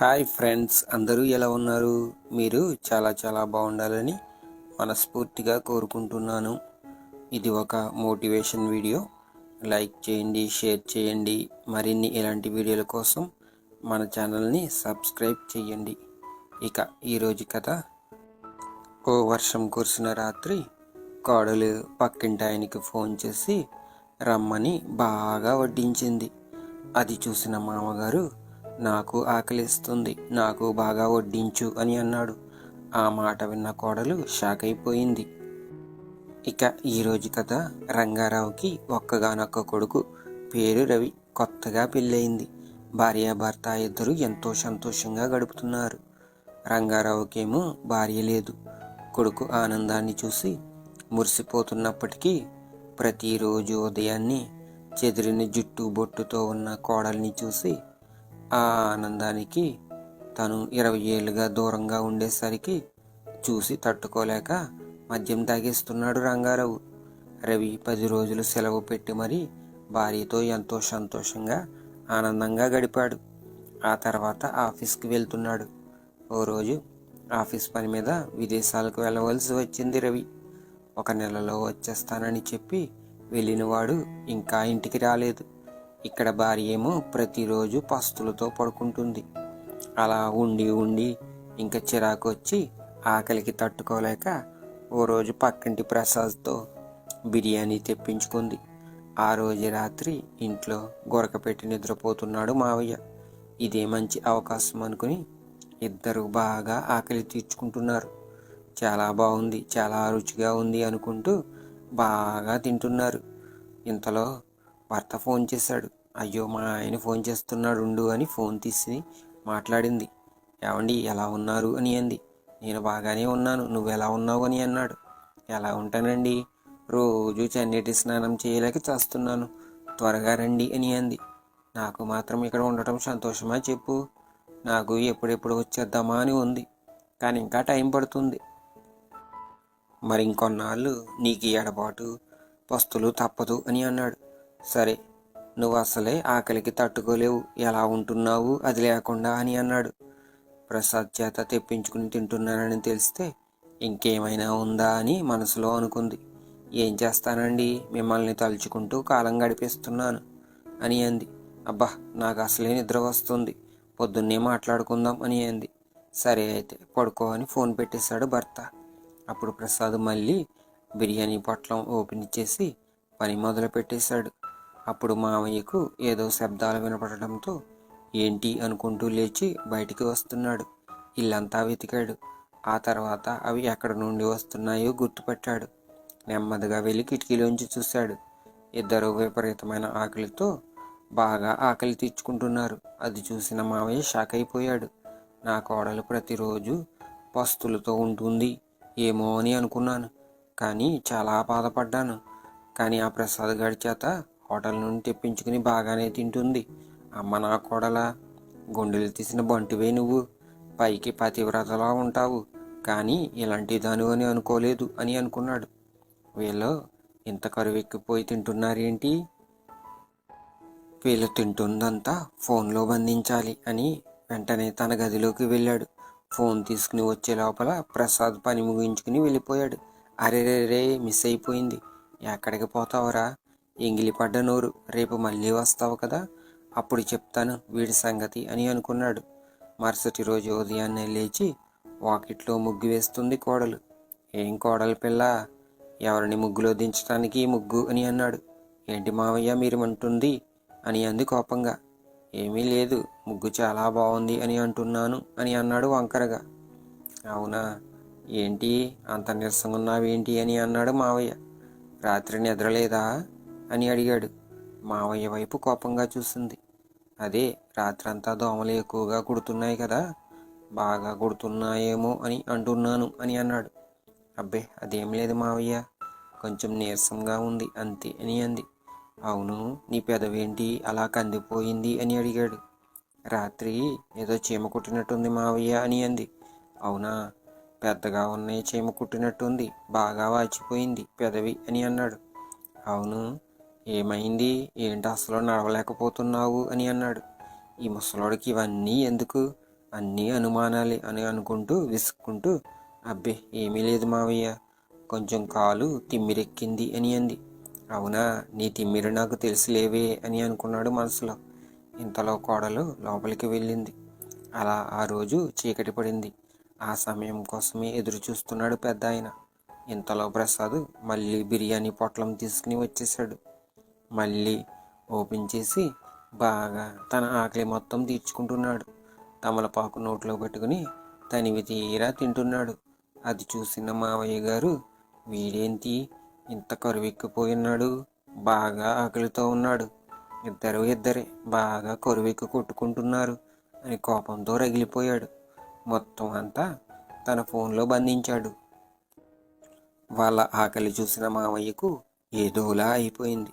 Hi friends అందరూ ఎలా ఉన్నారు? మీరు చాలా చాలా బాగుండాలని మనస్ఫూర్తిగా కోరుకుంటున్నాను. ఇది ఒక మోటివేషన్ వీడియో. లైక్ చేయండి షేర్ చేయండి. మరిన్ని ఇలాంటి వీడియోల కోసం మన ఛానల్ని సబ్స్క్రైబ్ చేయండి. ఇక ఈరోజు కథ. ఓ వర్షం కురిసిన రాత్రి కోడలు పక్కింటి ఫోన్ చేసి రమ్మని బాగా వడ్డించింది. అది చూసిన మామగారు నాకు ఆకలిస్తుంది నాకు బాగా వడ్డించు అని అన్నాడు. ఆ మాట విన్న కోడలు షాక్ అయిపోయింది ఇక ఈరోజు కథ రంగారావుకి ఒక్కగానొక్క కొడుకు పేరు రవి కొత్తగా పెళ్ళయింది. భార్యాభర్త ఇద్దరు ఎంతో సంతోషంగా గడుపుతున్నారు. రంగారావుకేమో భార్య లేదు. కొడుకు ఆనందాన్ని చూసి మురిసిపోతున్నప్పటికీ ప్రతిరోజు ఉదయాన్నే చెదిరిన జుట్టు బొట్టుతో ఉన్న కోడల్ని చూసి ఆ ఆనందానికి తను ఇరవై ఏళ్ళుగా దూరంగా ఉండేసరికి చూసి తట్టుకోలేక మద్యం తాగేస్తున్నాడు రంగారావు. రవి పది రోజులు సెలవు పెట్టి మరీ భార్యతో ఎంతో సంతోషంగా ఆనందంగా గడిపాడు. ఆ తర్వాత ఆఫీస్కి వెళ్తున్నాడు. ఓ రోజు ఆఫీస్ పని మీద విదేశాలకు వెళ్ళవలసి వచ్చింది రవి. ఒక నెలలో వచ్చేస్తానని చెప్పి వెళ్ళినవాడు ఇంకా ఇంటికి రాలేదు. ఇక్కడ భార్య ఏమో ప్రతిరోజు పస్తులతో పడుకుంటుంది. అలా ఉండి ఉండి ఇంకా చిరాకు వచ్చి ఆకలికి తట్టుకోలేక ఓ రోజు పక్కింటి ప్రసాద్తో బిర్యానీ తెప్పించుకుంది. ఆ రోజు రాత్రి ఇంట్లో గొరకపెట్టి నిద్రపోతున్నాడు మావయ్య. ఇదే మంచి అవకాశం అనుకుని ఇద్దరు బాగా ఆకలి తీర్చుకుంటున్నారు. చాలా బాగుంది చాలా రుచిగా ఉంది అనుకుంటూ బాగా తింటున్నారు. ఇంతలో భర్త ఫోన్ చేశాడు. అయ్యో మా ఆయన ఫోన్ చేస్తున్నాడు ఉండు అని ఫోన్ తీసి మాట్లాడింది. ఏమండి ఎలా ఉన్నారు అని అంది. నేను బాగానే ఉన్నాను నువ్వు ఎలా ఉన్నావు అని అన్నాడు. ఎలా ఉంటానండి? రోజు చన్నీటి స్నానం చేయలేక చేస్తున్నాను. త్వరగా రండి అని అంది. నాకు మాత్రం ఇక్కడ ఉండటం సంతోషమా చెప్పు. నాకు ఎప్పుడెప్పుడు వచ్చేద్దామా అని ఉంది కానీ ఇంకా టైం పడుతుంది. మరి ఇంకొన్నాళ్ళు నీకు ఎడబాటు పస్తులు తప్పదు అని అన్నాడు. సరే నువ్వు అసలే ఆకలికి తట్టుకోలేవు. ఎలా ఉంటున్నావు? అది లేకుండా అని అన్నాడు. ప్రసాద్ చేత తెప్పించుకుని తింటున్నానని తెలిస్తే ఇంకేమైనా ఉందా అని మనసులో అనుకుంది. ఏం చేస్తానండి? మిమ్మల్ని తలుచుకుంటూ కాలం గడిపేస్తున్నాను అని అంది. అబ్బా నాకు అసలే నిద్ర వస్తుంది. పొద్దున్నే మాట్లాడుకుందాం అని అంది. సరే అయితే పడుకో అని ఫోన్ పెట్టేశాడు భర్త. అప్పుడు ప్రసాద్ మళ్ళీ బిర్యానీ పొట్లం ఓపెన్ చేసి పని మొదలు పెట్టేశాడు అప్పుడు మామయ్యకు ఏదో శబ్దాలు వినపడటంతో ఏంటి అనుకుంటూ లేచి బయటికి వస్తున్నాడు. ఇల్లంతా వెతికాడు. ఆ తర్వాత అవి ఎక్కడ నుండి వస్తున్నాయో గుర్తుపట్టాడు. నెమ్మదిగా వెళ్ళి కిటికీలోంచి చూశాడు. ఇద్దరు విపరీతమైన ఆకలితో బాగా ఆకలి తీర్చుకుంటున్నారు. అది చూసిన మావయ్య షాక్ అయిపోయాడు. నా కోడలు ప్రతిరోజు పస్తులతో ఉంటుంది. ఏమో అని అనుకున్నాను. కానీ చాలా బాధపడ్డాను. కానీ ఆ ప్రసాద్ గారి చేత హోటల్ నుండి తెప్పించుకుని బాగానే తింటుంది. అమ్మ నా కోడల గుండెలు తీసిన బంటివే నువ్వు. పైకి పతివ్రతలా ఉంటావు. కానీ ఇలాంటి దాని అని అనుకోలేదు అని అనుకున్నాడు. వీళ్ళు ఇంత కరువెక్కిపోయి తింటున్నారేంటి? వీళ్ళు తింటుందంతా ఫోన్లో బంధించాలి అని వెంటనే తన గదిలోకి వెళ్ళాడు. ఫోన్ తీసుకుని వచ్చే లోపల ప్రసాద్ పని ముగించుకుని వెళ్ళిపోయాడు. అరే రే మిస్ అయిపోయింది. ఎక్కడికి పోతావురా? ఎంగిలిపడ్డ నోరు రేపు మళ్ళీ వస్తావు కదా? అప్పుడు చెప్తాను వీడి సంగతి అని అనుకున్నాడు. మరుసటి రోజు ఉదయాన్నే లేచి వాకిట్లో ముగ్గు వేస్తుంది కోడలు. ఏం కోడలు పిల్ల? ఎవరిని ముగ్గులో దించడానికి ముగ్గు? అని అన్నాడు. ఏంటి మావయ్య మీరు అంటుంది అని అంది కోపంగా. ఏమీ లేదు ముగ్గు చాలా బాగుంది అని అంటున్నాను అని అన్నాడు వంకరగా. అవునా? ఏంటి? అంత నీరసంగా ఉన్నావేంటి? అని అన్నాడు మావయ్య. రాత్రి నిద్రలేదా? అని అడిగాడు. మావయ్య వైపు కోపంగా చూసింది. అదే రాత్రంతా దోమలు ఎక్కువగా కుడుతున్నాయి కదా బాగా కుడుతున్నాయేమో అని అంటున్నాను అని అన్నాడు. అబ్బే అదేం లేదు మావయ్య. కొంచెం నీరసంగా ఉంది అంతే అని అంది. అవును నీ పెదవేంటి అలా కందిపోయింది అని అడిగాడు. రాత్రి ఏదో చీమ కుట్టినట్టుంది మావయ్య అని అంది. అవునా పెద్దగా ఉన్నాయి చీమ కుట్టినట్టుంది బాగా వాచిపోయింది పెదవి అని అన్నాడు. అవును ఏమైంది? ఏంటి అసలు నడవలేకపోతున్నావు అని అన్నాడు. ఈ ముసలోడికి ఇవన్నీ ఎందుకు? అన్నీ అనుమానాలే అని అనుకుంటూ విసుక్కుంటూ అబ్బే ఏమీ లేదు మావయ్య. కొంచెం కాలు తిమ్మిరెక్కింది అని అంది. అవునా? నీ తిమ్మిరి నాకు తెలిసిలేవే అని అనుకున్నాడు మనసులో. ఇంతలో కోడలు లోపలికి వెళ్ళింది. అలా ఆ రోజు చీకటి పడింది. ఆ సమయం కోసమే ఎదురు చూస్తున్నాడు పెద్ద ఆయన ఇంతలో ప్రసాద్ మళ్ళీ బిర్యానీ పొట్లం తీసుకుని వచ్చేసాడు మళ్ళీ ఓపెన్ చేసి బాగా తన ఆకలి మొత్తం తీర్చుకుంటున్నాడు. తమలపాకు నోట్లో పెట్టుకుని తనివి తీరా తింటున్నాడు. అది చూసిన మావయ్య గారు వీడేంటి ఇంత కరువెక్కిపోయినాడు? బాగా ఆకలితో ఉన్నాడు. ఇద్దరు ఇద్దరే బాగా కరువెక్కి కొట్టుకుంటున్నారు అని కోపంతో రగిలిపోయాడు. మొత్తం అంతా తన ఫోన్లో బంధించాడు. వాళ్ళ ఆకలి చూసిన మావయ్యకు ఏదోలా అయిపోయింది.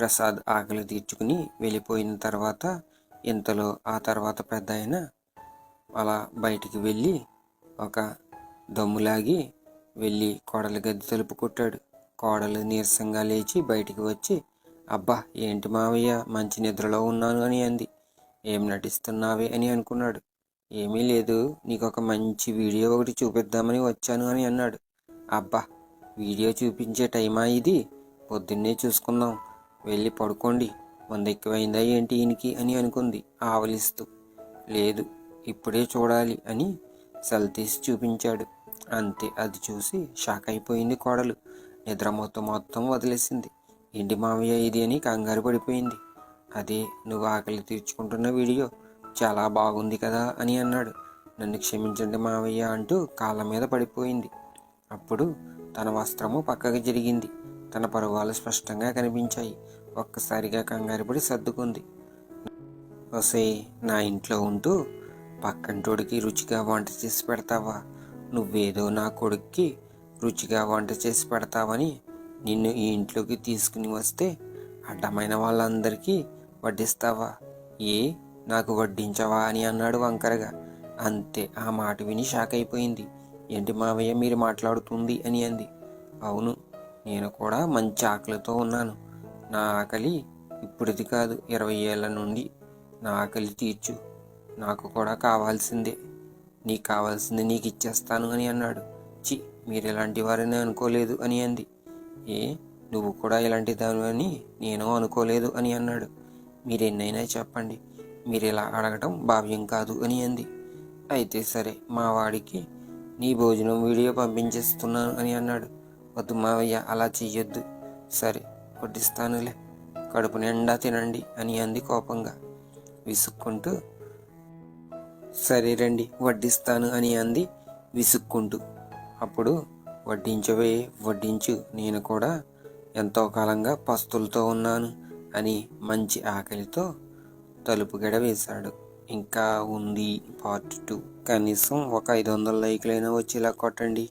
ప్రసాద్ ఆకలి తీర్చుకుని వెళ్ళిపోయిన తర్వాత ఇంతలో ఆ తర్వాత పెద్ద ఆయన అలా బయటికి వెళ్ళి ఒక దమ్ములాగి వెళ్ళి కోడల గది తలుపు కొట్టాడు. కోడలు నీరసంగా లేచి బయటికి వచ్చి అబ్బా ఏంటి మావయ్య? మంచి నిద్రలో ఉన్నాను అని అంది. ఏం నటిస్తున్నావే? అని అనుకున్నాడు. ఏమీ లేదు నీకు ఒక మంచి వీడియో ఒకటి చూపిద్దామని వచ్చాను అని అన్నాడు. అబ్బా వీడియో చూపించే టైమా ఇది? పొద్దున్నే చూసుకుందాం. వెళ్ళి పడుకోండి. వంద ఎక్కువైందా ఏంటి ఈయనకి అని అనుకుంది. ఆవలిస్తూ. లేదు ఇప్పుడే చూడాలి అని సెల్ తీసి చూపించాడు. అంతే అది చూసి షాక్ అయిపోయింది కోడలు. నిద్ర మొత్తం మొత్తం వదిలేసింది. ఏంటి మామయ్య ఇది అని కంగారు పడిపోయింది. అదే నువ్వు ఆకలి తీర్చుకుంటున్న వీడియో. చాలా బాగుంది కదా అని అన్నాడు. నన్ను క్షమించండి మావయ్య అంటూ కాళ్ళ మీద పడిపోయింది. అప్పుడు తన వస్త్రము పక్కకు జరిగింది. తన పరువాలు స్పష్టంగా కనిపించాయి. ఒక్కసారిగా కంగారుపడి సర్దుకుంది. వసే నా ఇంట్లో ఉంటూ పక్కంటోడికి రుచిగా వంట చేసి పెడతావా? నువ్వేదో నా కొడుక్కి రుచిగా వంట చేసి పెడతావని నిన్ను ఈ ఇంట్లోకి తీసుకుని వస్తే అడ్డమైన వాళ్ళందరికీ వడ్డిస్తావా? ఏ నాకు వడ్డించవా అని అన్నాడు వంకరగా. అంతే ఆ మాట విని షాక్ అయిపోయింది ఏంటి మావయ్య మీరు మాట్లాడుతుంది అని అంది. అవును నేను కూడా మంచి ఆకలితో ఉన్నాను. నా ఆకలి ఇప్పుడుది కాదు ఇరవై ఏళ్ళ నుండి నా ఆకలి తీర్చు. నాకు కూడా కావాల్సిందే. నీకు కావాల్సింది నీకు ఇచ్చేస్తాను అని అన్నాడు. చి మీరు ఇలాంటి వారని అనుకోలేదు అని అంది. ఏ నువ్వు కూడా ఇలాంటి దాని అని నేను అనుకోలేదు అని అన్నాడు. మీరు ఎన్నైనా చెప్పండి. మీరు ఇలా అడగటం భావ్యం కాదు అని అంది. అయితే సరే మా వాడికి నీ భోజనం వీడియో పంపించేస్తున్నాను అని అన్నాడు. వద్దు మావయ్య అలా చెయ్యొద్దు. సరే వడ్డిస్తానులే. కడుపు నిండా తినండి అని అంది కోపంగా. విసుక్కుంటూ సరే రండి వడ్డిస్తాను అని అంది విసుక్కుంటూ. అప్పుడు వడ్డించవే వడ్డించు నేను కూడా ఎంతో కాలంగా పస్తులతో ఉన్నాను అని మంచి ఆకలితో తలుపు గడ వేశాడు ఇంకా ఉంది పార్ట్ టూ. కనీసం ఒక ఐదు వందల లైక్లైనా వచ్చేలా కొట్టండి.